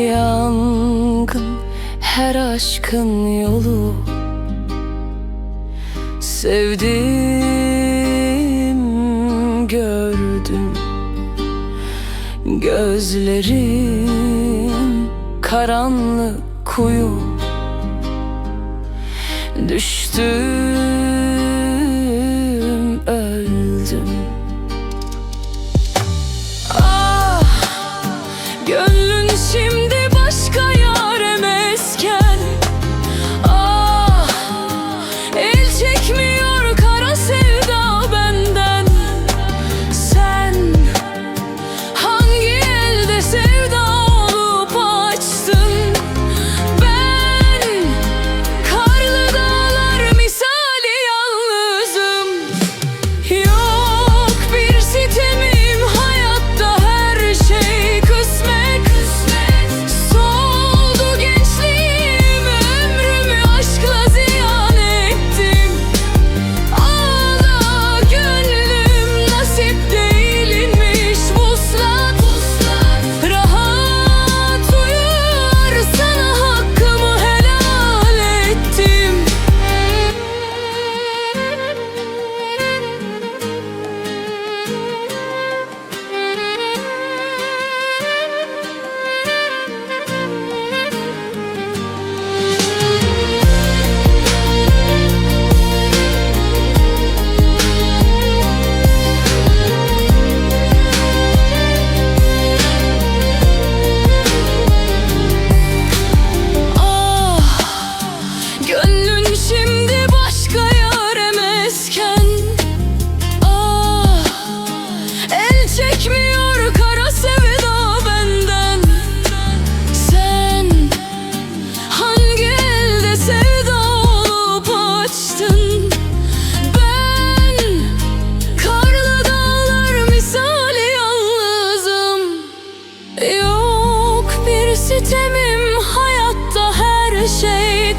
Yangın her aşkın yolu. Sevdim gördüm. Gözlerim karanlık kuyu. Düştüm.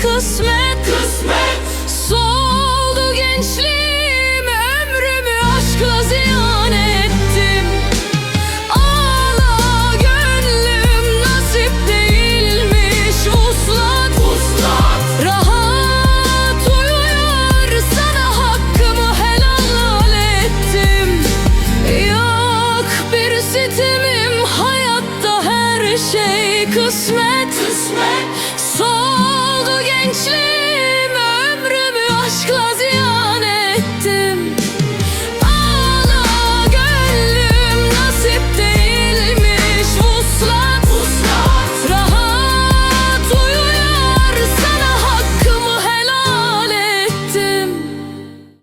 kısmet. Kısmet. Soldu gençliğim Ömrümü aşkla ziyan ettim. Ağla gönlüm Nasip değilmiş Uslat. Uslat. Rahat uyuyor Sana hakkımı helal ettim. Yok bir sitemim Hayatta her şey kısmet. Kısmet. Sol